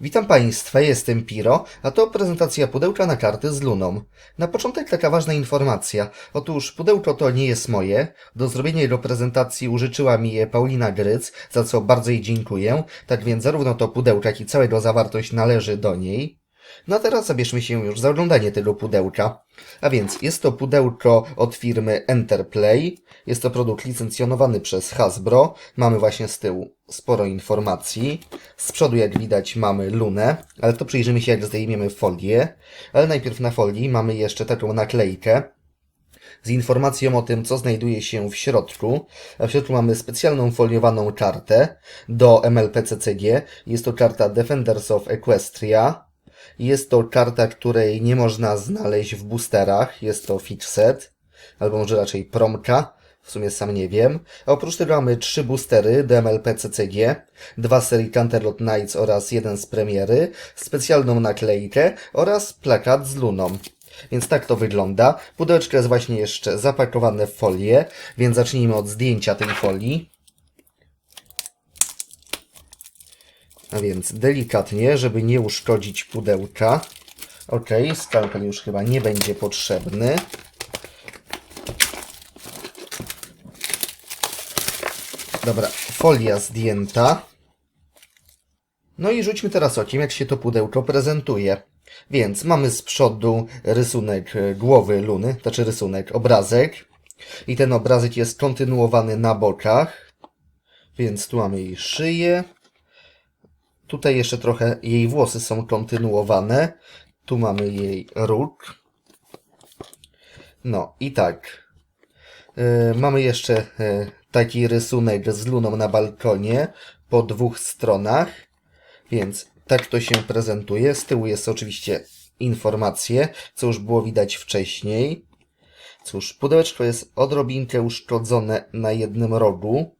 Witam Państwa, jestem Piro, a to prezentacja pudełka na karty z Luną. Na początek taka ważna informacja. Otóż pudełko to nie jest moje. Do zrobienia jego prezentacji użyczyła mi je Paulina Gryc, za co bardzo jej dziękuję. Tak więc zarówno to pudełko, jak i cała jego zawartość należy do niej. No a teraz zabierzmy się już za oglądanie tego pudełka. A więc jest to pudełko od firmy Enterplay. Jest to produkt licencjonowany przez Hasbro. Mamy właśnie z tyłu sporo informacji. Z przodu, jak widać, mamy lunę, ale to przyjrzymy się, jak zdejmiemy folię. Ale najpierw na folii mamy jeszcze taką naklejkę z informacją o tym, co znajduje się w środku. A w środku mamy specjalną foliowaną kartę do MLPCCG. Jest to karta Defenders of Equestria. Jest to karta, której nie można znaleźć w boosterach. Jest to fixed, albo może raczej promka. W sumie sam nie wiem. A oprócz tego mamy trzy boostery do MLPCCG, dwa serii Canterlot Knights oraz jeden z premiery, specjalną naklejkę oraz plakat z luną. Więc tak to wygląda. Pudełeczko jest właśnie jeszcze zapakowane w folię, więc zacznijmy od zdjęcia tej folii. A więc delikatnie, żeby nie uszkodzić pudełka. Ok, skalpel już chyba nie będzie potrzebny. Dobra, folia zdjęta. No i rzućmy teraz okiem, jak się to pudełko prezentuje. Więc mamy z przodu rysunek głowy Luny, znaczy rysunek, obrazek. I ten obrazek jest kontynuowany na bokach. Więc tu mamy jej szyję. Tutaj jeszcze trochę jej włosy są kontynuowane. Tu mamy jej róg. No i tak. E, mamy jeszcze e, taki rysunek z luną na balkonie po dwóch stronach. Więc tak to się prezentuje. Z tyłu jest oczywiście informacje, co już było widać wcześniej. Cóż, pudełeczko jest odrobinkę uszkodzone na jednym rogu.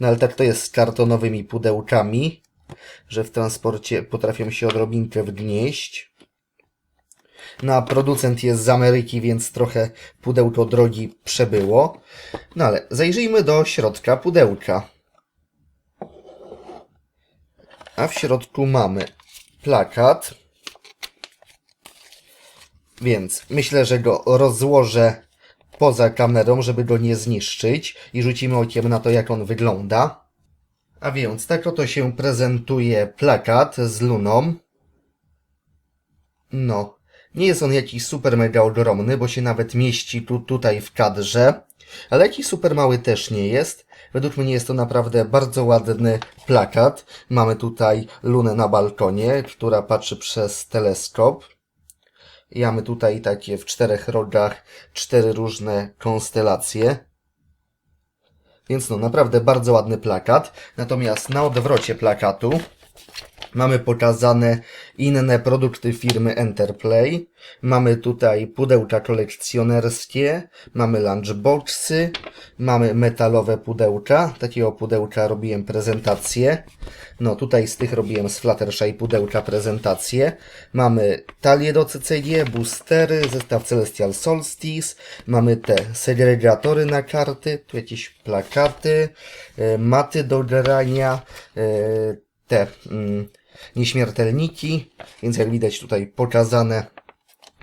No ale tak to jest z kartonowymi pudełkami, że w transporcie potrafią się odrobinkę wgnieść. No a producent jest z Ameryki, więc trochę pudełko drogi przebyło. No ale zajrzyjmy do środka pudełka. A w środku mamy plakat. Więc myślę, że go rozłożę poza kamerą, żeby go nie zniszczyć i rzucimy okiem na to, jak on wygląda. A więc tak oto się prezentuje plakat z luną. No, nie jest on jakiś super mega ogromny, bo się nawet mieści tu tutaj w kadrze, ale jakiś super mały też nie jest. Według mnie jest to naprawdę bardzo ładny plakat. Mamy tutaj lunę na balkonie, która patrzy przez teleskop. I mamy tutaj takie w czterech rogach cztery różne konstelacje. Więc no, naprawdę bardzo ładny plakat. Natomiast na odwrocie plakatu mamy pokazane inne produkty firmy Enterplay. Mamy tutaj pudełka kolekcjonerskie, mamy lunchboxy, mamy metalowe pudełka. Takiego pudełka robiłem prezentację. No tutaj z tych robiłem z Fluttershy pudełka prezentację. Mamy talię do CCG, boostery, zestaw Celestial Solstice. Mamy te segregatory na karty, tu jakieś plakaty, e, maty do grania, e, te mm, nieśmiertelniki, więc jak widać tutaj pokazane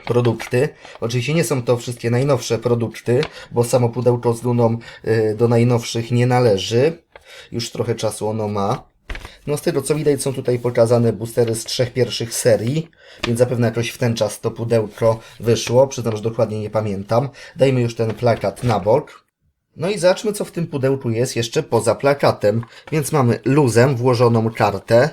produkty. Oczywiście nie są to wszystkie najnowsze produkty, bo samo pudełko z luną y, do najnowszych nie należy. Już trochę czasu ono ma. No z tego co widać są tutaj pokazane boostery z trzech pierwszych serii, więc zapewne jakoś w ten czas to pudełko wyszło. Przyznam, że dokładnie nie pamiętam. Dajmy już ten plakat na bok. No i zobaczmy, co w tym pudełku jest jeszcze poza plakatem. Więc mamy luzem włożoną kartę.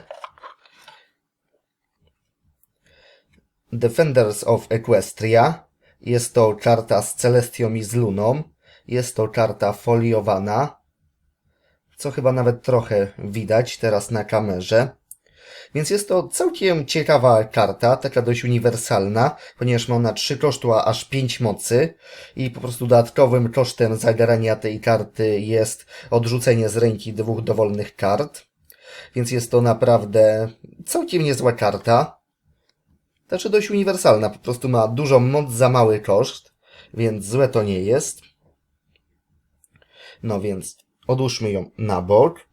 Defenders of Equestria. Jest to karta z Celestią i z Luną. Jest to karta foliowana, co chyba nawet trochę widać teraz na kamerze. Więc jest to całkiem ciekawa karta, taka dość uniwersalna, ponieważ ma ona 3 kosztu, a aż 5 mocy i po prostu dodatkowym kosztem zagrania tej karty jest odrzucenie z ręki dwóch dowolnych kart. Więc jest to naprawdę całkiem niezła karta. Znaczy dość uniwersalna, po prostu ma dużą moc za mały koszt, więc złe to nie jest. No więc odłóżmy ją na bok.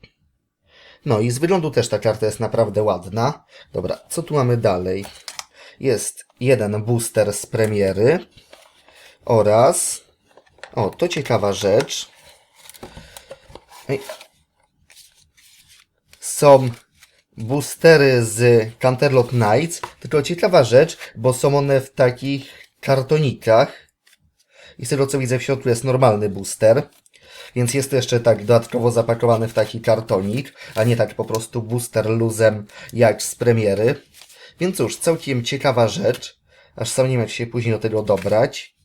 No i z wyglądu też ta karta jest naprawdę ładna. Dobra, co tu mamy dalej? Jest jeden booster z premiery oraz... O, to ciekawa rzecz. Są boostery z Canterlot Knights, tylko ciekawa rzecz, bo są one w takich kartonikach. I z tego co widzę w środku jest normalny booster. Więc jest jeszcze tak dodatkowo zapakowany w taki kartonik, a nie tak po prostu booster luzem jak z premiery. Więc cóż, całkiem ciekawa rzecz. Aż sam nie wiem jak się później do tego dobrać.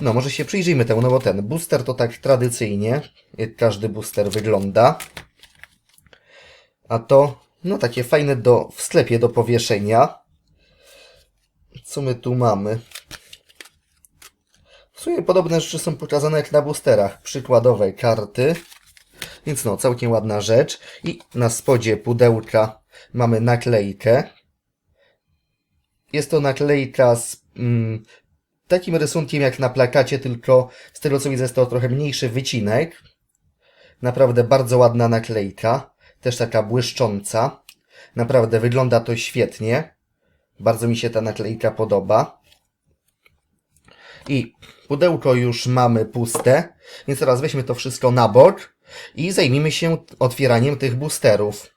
No, może się przyjrzyjmy temu, no bo ten booster to tak tradycyjnie, każdy booster wygląda. A to, no takie fajne do, w sklepie do powieszenia. Co my tu mamy? W sumie podobne rzeczy są pokazane jak na boosterach. Przykładowe karty. Więc no, całkiem ładna rzecz. I na spodzie pudełka mamy naklejkę. Jest to naklejka z mm, takim rysunkiem jak na plakacie, tylko z tego co widzę jest to trochę mniejszy wycinek. Naprawdę bardzo ładna naklejka. Też taka błyszcząca. Naprawdę wygląda to świetnie. Bardzo mi się ta naklejka podoba. I pudełko już mamy puste, więc teraz weźmy to wszystko na bok i zajmijmy się otwieraniem tych boosterów.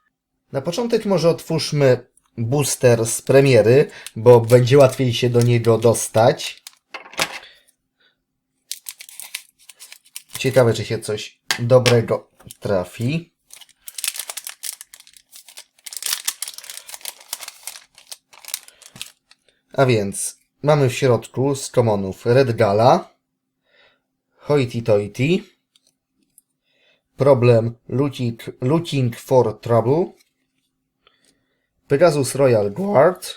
Na początek może otwórzmy booster z premiery, bo będzie łatwiej się do niego dostać. Ciekawe, czy się coś dobrego trafi. A więc mamy w środku z komonów Red Gala, Hoity Toity, Problem looking, looking for Trouble, Pegasus Royal Guard,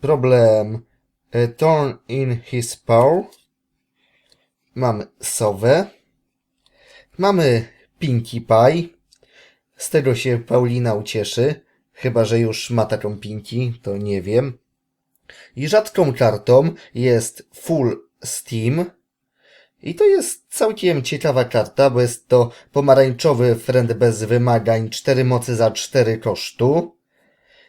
Problem e, Torn in His Paw, mamy Sowę, mamy Pinkie Pie, z tego się Paulina ucieszy, chyba że już ma taką Pinkie, to nie wiem. I rzadką kartą jest Full Steam. I to jest całkiem ciekawa karta, bo jest to pomarańczowy friend bez wymagań, 4 mocy za 4 kosztu.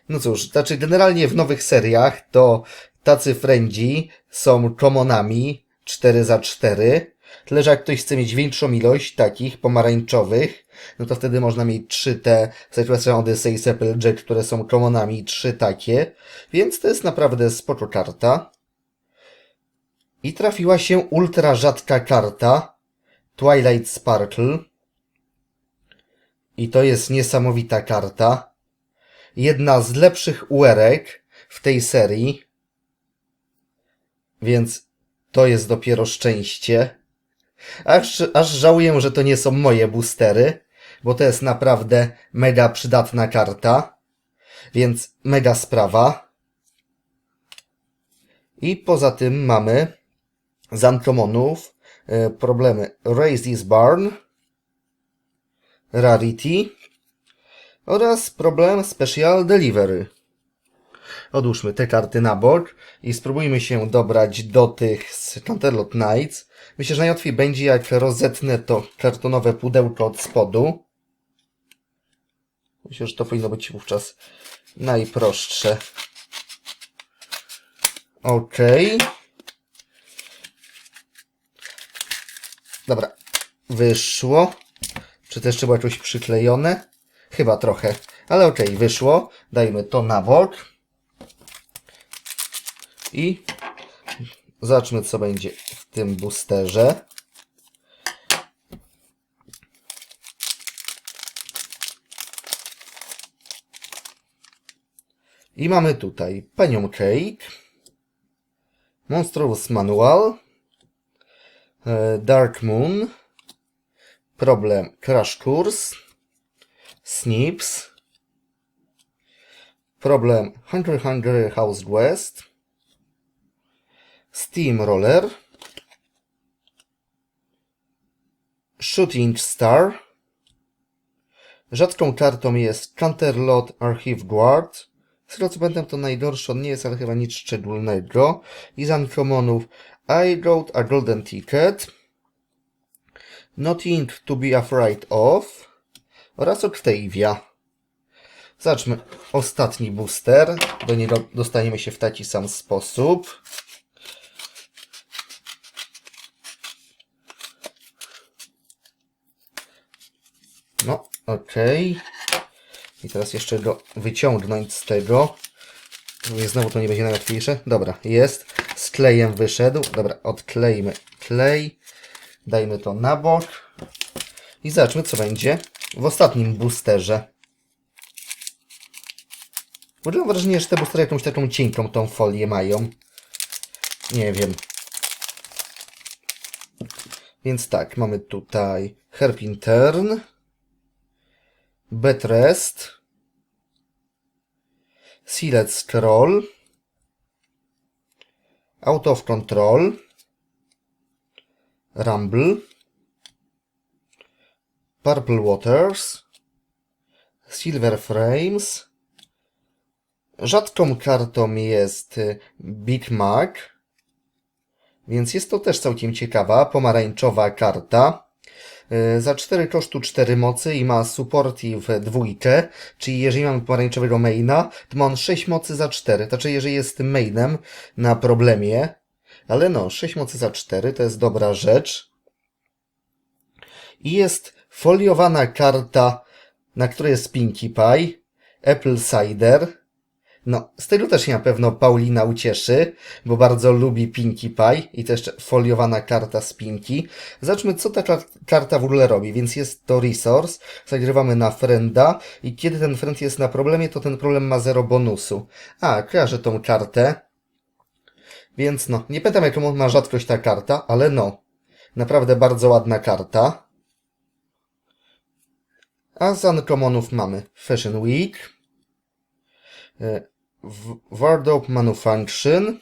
No cóż, znaczy generalnie w nowych seriach to tacy friendzi są commonami 4 za 4. Tyle, że jak ktoś chce mieć większą ilość takich pomarańczowych, no to wtedy można mieć 3 te Sequestration Odyssey i Applejack, które są commonami, 3 takie. Więc to jest naprawdę spoko karta. I trafiła się ultra rzadka karta Twilight Sparkle. I to jest niesamowita karta. Jedna z lepszych uerek w tej serii. Więc to jest dopiero szczęście. Aż, aż żałuję, że to nie są moje boostery, bo to jest naprawdę mega przydatna karta. Więc mega sprawa. I poza tym mamy z Uncomonów e, problemy Raise This Barn, Rarity oraz problem Special Delivery. Odłóżmy te karty na bok i spróbujmy się dobrać do tych z Canterlot Knights. Myślę, że najłatwiej będzie jak rozetnę to kartonowe pudełko od spodu. Myślę, że to powinno być wówczas najprostsze. Okej. Dobra, wyszło. Czy jeszcze było jakoś przyklejone? Chyba trochę, ale okej, wyszło. Dajmy to na bok. I zobaczmy, co będzie w tym boosterze. I mamy tutaj Panią Cake, Monstrous Manual, e, Dark Moon, Problem Crash Course, Snips, Problem Hungry Hungry House West, Steamroller, Shooting Star, Rzadką kartą jest Canterlot Archive Guard. Z tego co pamiętam to najgorsze on nie jest, ale chyba nic szczególnego. I z Uncommonów I wrote a Golden Ticket. Nothing to be afraid of oraz Octavia. Zacznijmy ostatni booster. Do niego dostaniemy się w taki sam sposób. No, okej. I teraz jeszcze go wyciągnąć z tego. Znowu to nie będzie najłatwiejsze. Dobra, jest. Z klejem wyszedł. Dobra, odklejmy klej. Dajmy to na bok. I zobaczmy, co będzie w ostatnim boosterze. Ogóle mam wrażenie, że te boostery jakąś taką cienką tą folię mają. Nie wiem. Więc tak, mamy tutaj Herpin Turn, Betrest, Sealed Scroll, Out of Control, Rumble, Purple Waters, Silver Frames. Rzadką kartą jest y, Big Mac, więc jest to też całkiem ciekawa, pomarańczowa karta. Y, Za 4 kosztu 4 mocy i ma supportive dwójkę, czyli jeżeli mamy pomarańczowego maina, to ma on 6 mocy za 4. Znaczy, jeżeli jest mainem na problemie, ale no, 6 mocy za 4 to jest dobra rzecz. I jest foliowana karta, na której jest Pinkie Pie, Apple Cider. No, z tego też się na pewno Paulina ucieszy, bo bardzo lubi Pinkie Pie i jeszcze foliowana karta z Pinki. Zobaczmy, co ta kar- karta w ogóle robi. Więc jest to resource, zagrywamy na frienda i kiedy ten friend jest na problemie, to ten problem ma zero bonusu. A, kojarzę tą kartę. Więc no, nie pamiętam jaką ma rzadkość ta karta, ale no, naprawdę bardzo ładna karta. A z uncommonów mamy Fashion Week, e, Wardrobe Manufacturing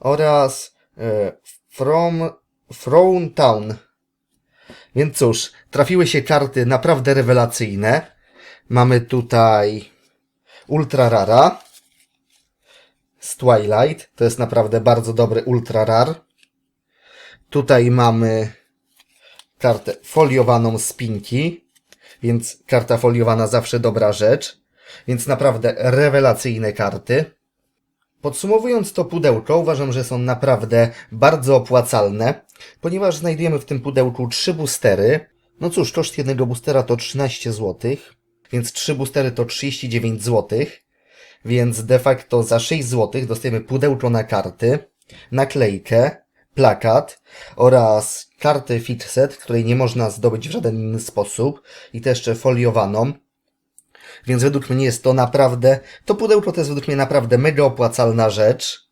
oraz e, From Throne Town. Więc cóż, trafiły się karty naprawdę rewelacyjne. Mamy tutaj Ultra Rara z Twilight. To jest naprawdę bardzo dobry Ultra Rar. Tutaj mamy kartę foliowaną z Pinki, więc karta foliowana zawsze dobra rzecz. Więc naprawdę rewelacyjne karty. Podsumowując to pudełko, uważam, że są naprawdę bardzo opłacalne, ponieważ znajdujemy w tym pudełku trzy boostery. No cóż, koszt jednego boostera to 13 zł, więc trzy boostery to 39 zł, więc de facto za 6 zł dostajemy pudełko na karty, naklejkę, plakat oraz kartę fixed, której nie można zdobyć w żaden inny sposób i też jeszcze foliowaną. Więc według mnie jest to naprawdę, to pudełko to jest według mnie naprawdę mega opłacalna rzecz.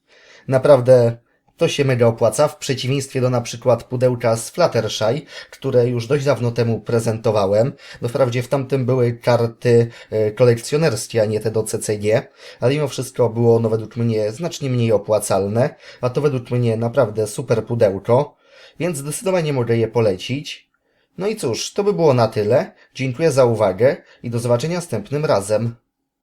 Naprawdę to się mega opłaca, w przeciwieństwie do na przykład pudełka z Fluttershy, które już dość dawno temu prezentowałem. No wprawdzie w tamtym były karty e, kolekcjonerskie, a nie te do CCG, ale mimo wszystko było ono według mnie znacznie mniej opłacalne, a to według mnie naprawdę super pudełko, więc zdecydowanie mogę je polecić. No i cóż, to by było na tyle. Dziękuję za uwagę i do zobaczenia następnym razem.